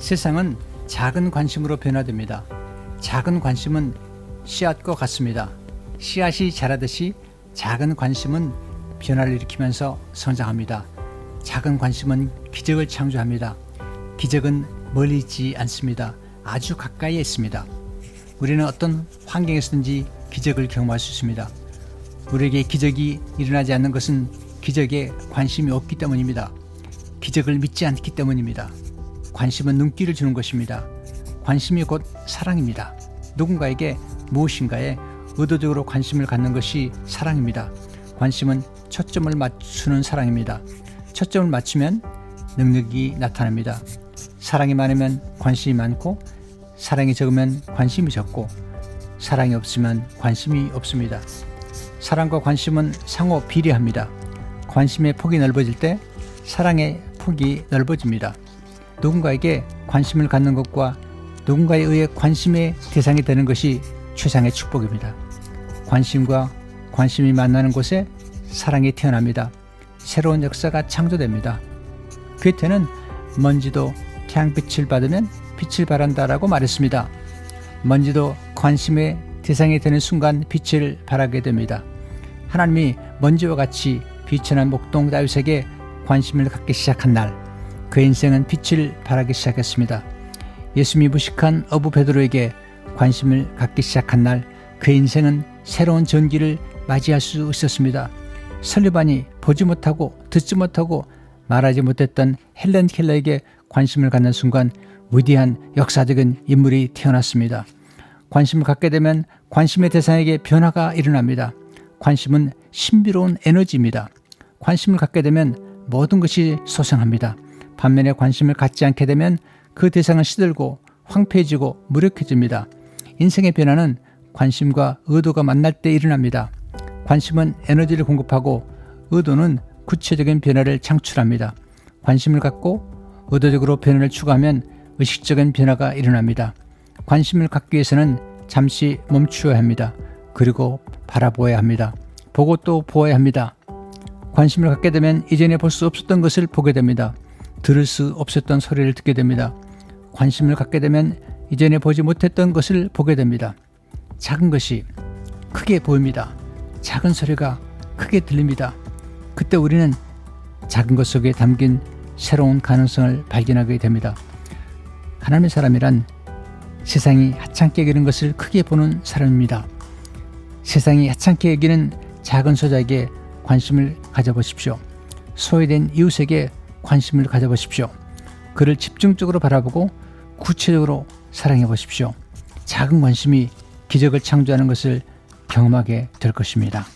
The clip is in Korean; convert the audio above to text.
세상은 작은 관심으로 변화됩니다. 작은 관심은 씨앗과 같습니다. 씨앗이 자라듯이 작은 관심은 변화를 일으키면서 성장합니다. 작은 관심은 기적을 창조합니다. 기적은 멀리 있지 않습니다. 아주 가까이에 있습니다. 우리는 어떤 환경에서든지 기적을 경험할 수 있습니다. 우리에게 기적이 일어나지 않는 것은 기적에 관심이 없기 때문입니다. 기적을 믿지 않기 때문입니다. 관심은 눈길을 주는 것입니다. 관심이 곧 사랑입니다. 누군가에게 무엇인가에 의도적으로 관심을 갖는 것이 사랑입니다. 관심은 초점을 맞추는 사랑입니다. 초점을 맞추면 능력이 나타납니다. 사랑이 많으면 관심이 많고 사랑이 적으면 관심이 적고 사랑이 없으면 관심이 없습니다. 사랑과 관심은 상호 비례합니다. 관심의 폭이 넓어질 때 사랑의 폭이 넓어집니다. 누군가에게 관심을 갖는 것과 누군가에 의해 관심의 대상이 되는 것이 최상의 축복입니다. 관심과 관심이 만나는 곳에 사랑이 태어납니다. 새로운 역사가 창조됩니다. 괴테는 먼지도 태양빛을 받으면 빛을 발한다라고 말했습니다. 먼지도 관심의 대상이 되는 순간 빛을 발하게 됩니다. 하나님이 먼지와 같이 비천한 목동 다윗에게 관심을 갖기 시작한 날, 그의 인생은 빛을 발하기 시작했습니다. 예수님이 무식한 어부 베드로에게 관심을 갖기 시작한 날, 그의 인생은 새로운 전기를 맞이할 수 있었습니다. 설리반이 보지 못하고 듣지 못하고 말하지 못했던 헬렌 켈러에게 관심을 갖는 순간 위대한 역사적인 인물이 태어났습니다. 관심을 갖게 되면 관심의 대상에게 변화가 일어납니다. 관심은 신비로운 에너지입니다. 관심을 갖게 되면 모든 것이 소생합니다. 반면에 관심을 갖지 않게 되면 그 대상은 시들고 황폐해지고 무력해집니다. 인생의 변화는 관심과 의도가 만날 때 일어납니다. 관심은 에너지를 공급하고 의도는 구체적인 변화를 창출합니다. 관심을 갖고 의도적으로 변화를 추구하면 의식적인 변화가 일어납니다. 관심을 갖기 위해서는 잠시 멈추어야 합니다. 그리고 바라보아야 합니다. 보고 또 보아야 합니다. 관심을 갖게 되면 이전에 볼 수 없었던 것을 보게 됩니다. 들을 수 없었던 소리를 듣게 됩니다. 관심을 갖게 되면 이전에 보지 못했던 것을 보게 됩니다. 작은 것이 크게 보입니다. 작은 소리가 크게 들립니다. 그때 우리는 작은 것 속에 담긴 새로운 가능성을 발견하게 됩니다. 하나님의 사람이란 세상이 하찮게 여기는 것을 크게 보는 사람입니다. 세상이 하찮게 여기는 작은 소작에 관심을 가져보십시오. 소외된 이웃에게 관심을 가져보십시오. 그를 집중적으로 바라보고 구체적으로 사랑해 보십시오. 작은 관심이 기적을 창조하는 것을 경험하게 될 것입니다.